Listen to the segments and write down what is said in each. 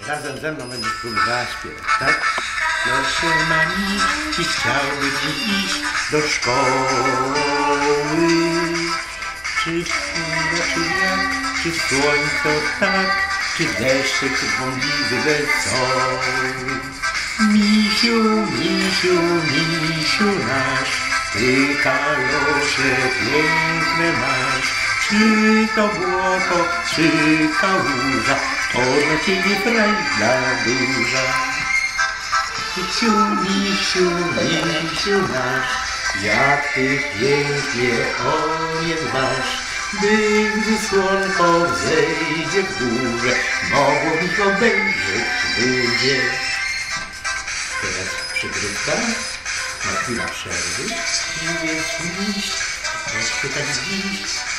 Razem ze mną będziesz próbowała śpiewać, tak? Proszę maniczki, chciałbym iść do szkoły. Czy chmura, czy jak, czy słońce tak, czy deszcze, czy błądziwy wesoły. Misiu, misiu, misiu nasz, ty kalosze piękne masz. Czy to błoto, czy kałuża, to dla ciebie frajda duża. Misiu, misiu, misiu nasz, jak ty pięknie o nie dbasz. By gdy słonko wzejdzie w górze, mogło ich obejrzeć ludzie. Teraz przygrywka, na chwilę przerwy. Nie jest miś, rozpytać dziś.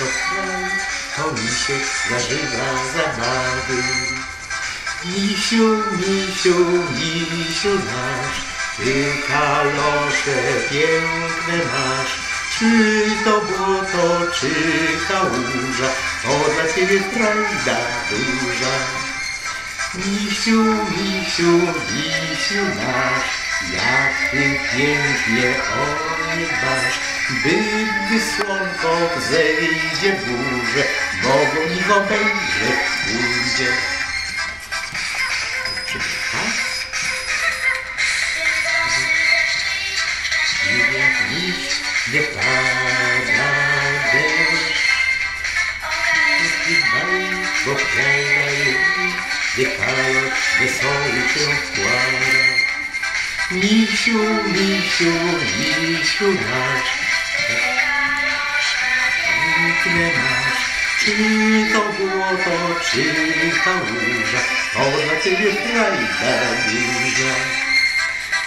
To kraj, to mi się zażywa zabawy. Misiu, misiu, misiu nasz, ty kalosze piękne masz. Czy to błoto, czy kałuża, to dla ciebie frajda duża. Misiu, misiu, misiu nasz, jak ty pięknie o nie dbasz, by gdy słonko wzejdzie w górze, mogą ich obejrzeć. Przygrywa? Nie pada deszcz, bo prawda jest, gdy kalot wesoły się składa. Misiu, misiu, misiu nasz, piękne masz, czy to błoto, czy kałuża, to dla ciebie frajda duża.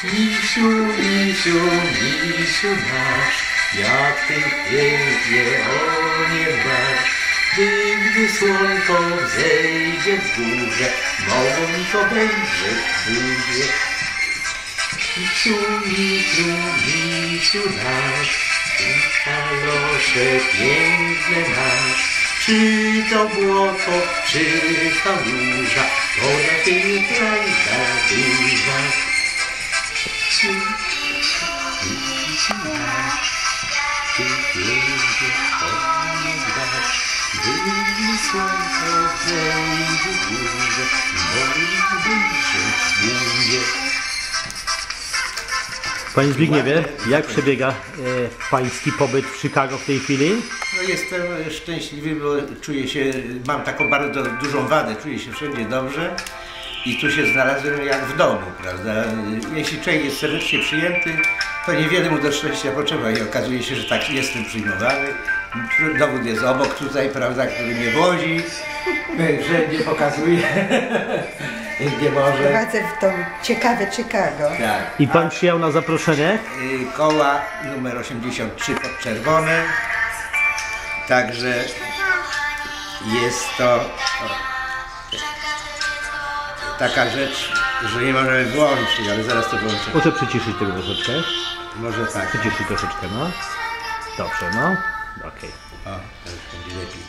Misiu, misiu, misiu nasz, jak ty pięknie o nie dbasz, by gdy słonko wzejdzie w górze, mogą ich obejrzeć ludzie. Misiu, misiu, misiu nasz, kalosze piękne masz. Czy to błoto, czy kałuża, to dla ciebie frajda duża. Misiu, misiu nasz, ty pięknie o nie dbasz. Gdy słonko wejdzie w górze, Panie Zbigniewie, jak przebiega e, pański pobyt w Chicago w tej chwili? No jestem szczęśliwy, bo czuję się, mam taką bardzo dużą wadę, czuję się wszędzie dobrze i tu się znalazłem jak w domu, prawda? Jeśli człowiek jest serdecznie przyjęty, to niewiele mu do szczęścia potrzeba i okazuje się, że tak jestem przyjmowany. Dowód jest obok tutaj, prawda, który mnie wozi, wszędzie pokazuje, gdzie może. Prowadzę w to ciekawe Chicago. Tak. I pan przyjął na zaproszenie? Y, koła numer 83 pod czerwone. Także jest to o, taka rzecz, że nie możemy wyłączyć, ale zaraz to włączę. Proszę przyciszyć tego troszeczkę. Może tak. Przyciszyć troszeczkę, no. Dobrze, no. Okej. O, to już będzie lepiej.